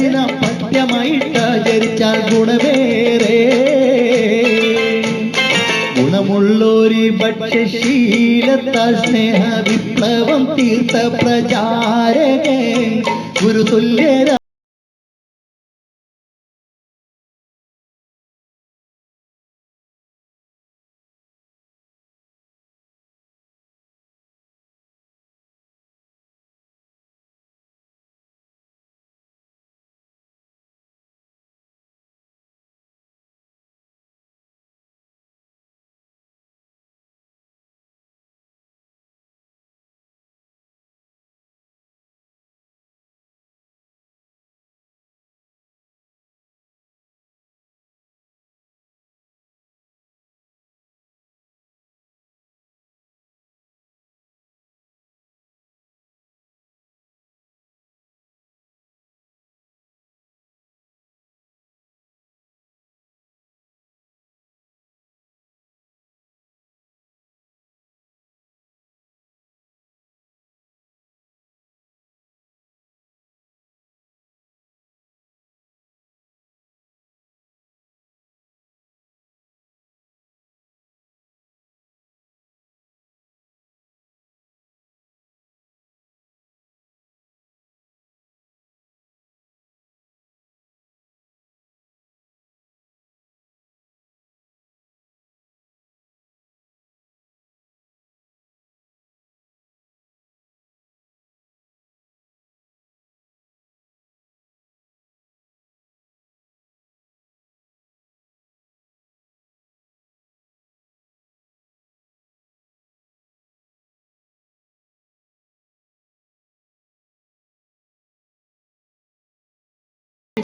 പഞ്ചദിന പദ്യമായിട്ടാചരിച്ചാൽ ഗുണവേറെ ഗുണമുള്ളൊരു ഭക്ഷ്യശീലത്താൽ സ്നേഹ വിപ്ലവം തീർത്ത പ്രചാരകൻ. ഗുരുതുല്യര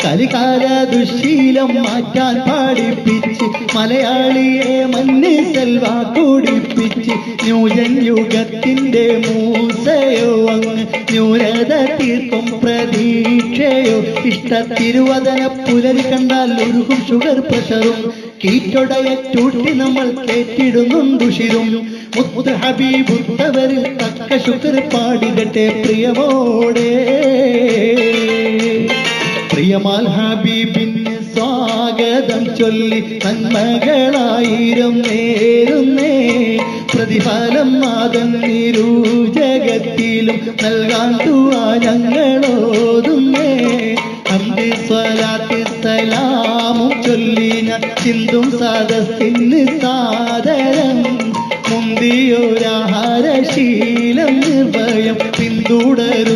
കലികാല ദുശീലം മാറ്റാൻ പാടിപ്പിച്ച് മലയാളിയെ മഞ്ഞ് സെൽവ കുടിപ്പിച്ച് ന്യൂജൻ യുഗത്തിന്റെ മൂസയോ അങ്ങ് ന്യൂനത തീർക്കും പ്രതീക്ഷയോ. ഇഷ്ട തിരുവതന പുലരി കണ്ടാൽ ഉരുകും ഷുഗർ പ്രഷറും. കീറ്റൊടയ ചൂട്ടി നമ്മൾ കേട്ടിടുന്നുണ്ടുഷിരും മുത്ത് ഹബീബുത്തവരിൽ തക്ക ഷുഗർ പാടിടട്ടെ പ്രിയമോടെ. പ്രിയമാൽ ഹബീബിന് സ്വാഗതം ചൊല്ലി തന്മകളായിരം നേരുന്നേ. പ്രതിഫലം മാതൻ നിരൂ ജഗത്തിലും നൽകാൻ തുവാ ഞങ്ങളോതുന്നേ. അമ്പി സ്വലാത്തി സലാമും ചൊല്ലി ഞാൻ ചിന്തും സദസ്സിന് സാദരം. മുന്തിയൊരാഹാരശീലം നിർഭയം പിന്തുടരും